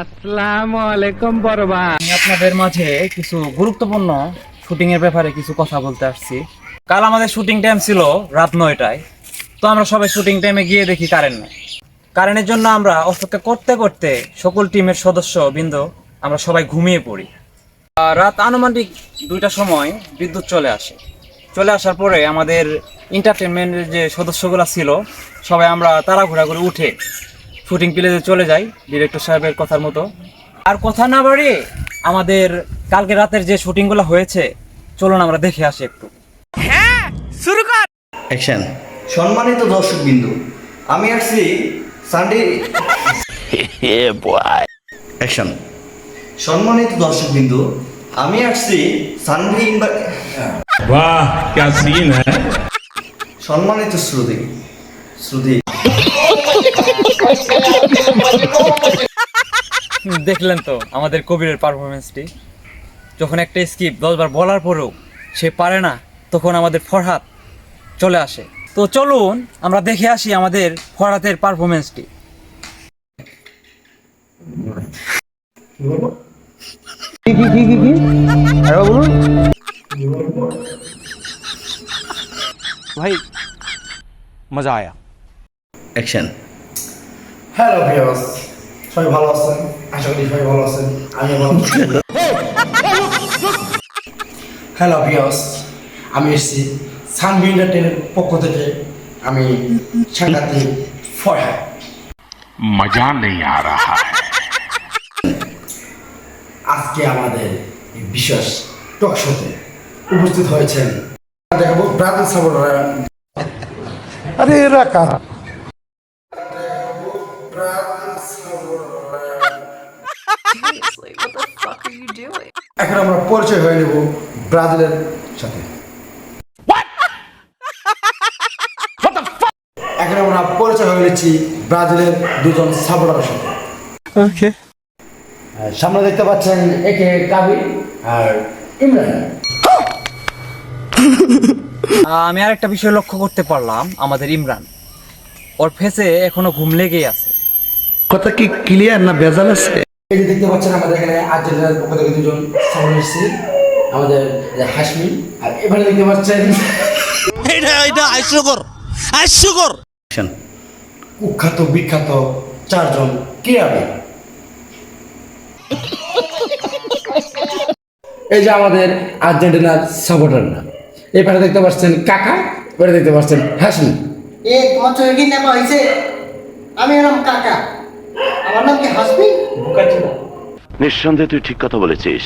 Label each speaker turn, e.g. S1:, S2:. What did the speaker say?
S1: আসসালামু আলাইকুম বড়বা
S2: আমি আপনাদের মাঝে কিছু গুরুত্বপূর্ণ শুটিং এর ব্যাপারে কিছু কথা বলতে আসছি। কাল আমাদের শুটিং টাইম ছিল রাত নয়টায়। তো আমরা সবাই শুটিং টাইমে গিয়ে দেখি কারেন্ট নেই। কারেন্টের জন্য আমরা অপেক্ষা করতে করতে সকল টিমের সদস্য বৃন্দ আমরা সবাই ঘুমিয়ে পড়ি। রাত আনুমানিক দুইটার সময় বিদ্যুৎ চলে আসে। চলে আসার পরে আমাদের এন্টারটেনমেন্টের যে সদস্যগুলো ছিল, সবাই আমরা তাড়াঘোড়া করে উঠে শুটিং প্লেসে চলে যাই ডিরেক্টর সাহেবের কথার মতো আর কথা না বাড়িয়ে আমাদের কালকে রাতের যে শুটিংগুলো হয়েছে চলুন আমরা দেখে আসি একটু
S3: অ্যাকশন সম্মানিত দর্শক বিন্দু আমি আসছি সানডে অ্যাকশন সম্মানিত দর্শক বিন্দু আমি আসছি সানডে ইনভাই
S4: वाह क्या सीन है
S3: সম্মানিত শ্রুতি শ্রুতি
S2: হুম, দেখলেন তো আমাদের কবিরের পারফরমেন্সটি যখন একটা স্কিপ দশবার বলার পরেও সে পারে না তখন আমাদের ফরহাত চলে আসে। তো চলুন আমরা দেখে আসি আমাদের ফরহাতের পারফরমেন্সটি
S5: ভাই মজা আয়া।
S3: অ্যাকশন
S6: হ্যালো ভিউয়ার্স সবাই ভালো আছেন? আশা করি সবাই ভালো আছেন। আমি ভালো হ্যালো ভিউয়ার্স আমি এসেছি সানভি এন্টারটেনের পক্ষ থেকে। আমি সাংঘাতিক ফয়া
S4: মজা নেই আ রাহা।
S6: আজকে আমাদের বিশেষ টক শোতে উপস্থিত হয়েছেন। দেখাবো ব্রাদার সাবরা আরে এরা
S7: Seriously, what the fuck are you doing?
S6: এখন আমরা পরিচয় হয়ে নেব ব্রাজিলের সাথে। এখন আমরা পরিচয় হয়ে নিচ্ছি ব্রাজিলের দুজন সাপোর্টারের সাথে। ওকে সামনে দেখতে পাচ্ছেন একে কাবি আর ইমরান।
S2: আমি আর একটা বিষয় লক্ষ্য করতে পারলাম আমাদের ইমরান। ওর ফেসে এখনও ঘুম লেগেই আছে।
S8: কথা কি ক্লিয়ার না ভেজাল আছে?
S6: এই যে দেখতে পাচ্ছেন আমাদের এখানে আর্জেন্টিনার পক্ষ থেকে দুজন এসেছে আমাদের যে হাসমি আর এখানে দেখতে পাচ্ছেন
S3: অ্যাকশন
S6: কুখ্যাত বিখ্যাত চারজন ক্রীড়াবিদ। এই যে আমাদের আর্জেন্টিনার সাপোর্টাররা এই পাশে দেখতে পাচ্ছেন কাকা এবারে দেখতে পাচ্ছেন হাসমি
S9: এ তোমার চোখে কি নেপা হয়েছে আমি এরম কাকা। আমার নাম কি হাসবি
S10: নিঃসন্দেহে তুই ঠিক কথা বলেছিস।